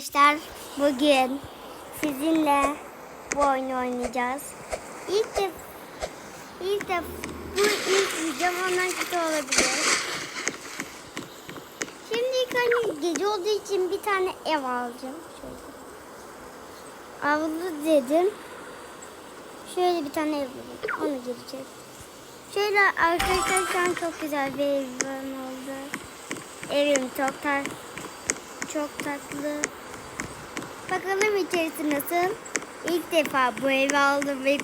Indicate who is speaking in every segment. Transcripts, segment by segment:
Speaker 1: arkadaşlar. Bugün sizinle bu oyunu oynayacağız. İlk de ilk de bu ilk videom ondan kötü olabilir. Şimdi ilk hani gece olduğu için bir tane ev alacağım. Şöyle. Avlu dedim. Şöyle bir tane ev buldum. Onu gireceğiz. Şöyle arkadaşlar şu an çok güzel bir evim oldu. Evim çok tat çok tatlı. Bakalım içerisi nasıl? İlk defa bu evi aldım ve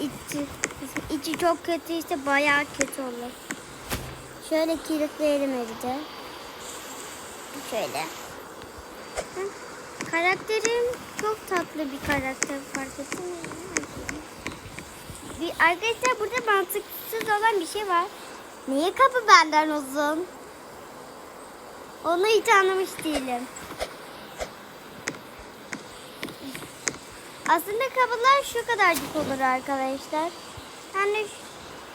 Speaker 1: içi, içi çok kötüyse bayağı kötü olur. Şöyle kilitleyelim evi de. Şöyle. Karakterim çok tatlı bir karakter fark ettin mi? Bir, arkadaşlar burada mantıksız olan bir şey var. Niye kapı benden uzun? Onu hiç anlamış değilim. Aslında kapılar şu kadarcık olur arkadaşlar. Yani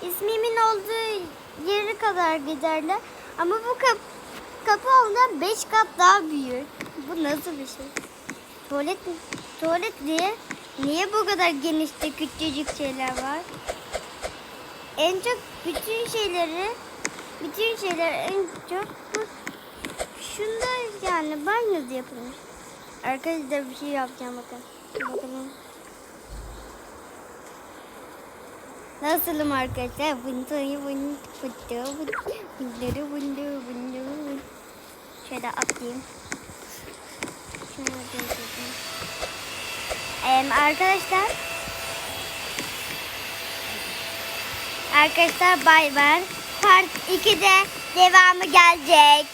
Speaker 1: ismimin olduğu yeri kadar giderler. Ama bu kapı, kapı ondan 5 kat daha büyük. Bu nasıl bir şey? Tuvalet mi? Tuvalet niye? Niye bu kadar genişte küçücük şeyler var? En çok bütün şeyleri bütün şeyler en çok bu şunda yani banyoda yapılmış. Arkadaşlar bir şey yapacağım bakın. Nasılım arkadaşlar? Bunları fıttı bunları bunları bunları Şöyle atlayayım. Durdurayım. Ee, arkadaşlar Arkadaşlar bay bay. Part 2'de devamı gelecek.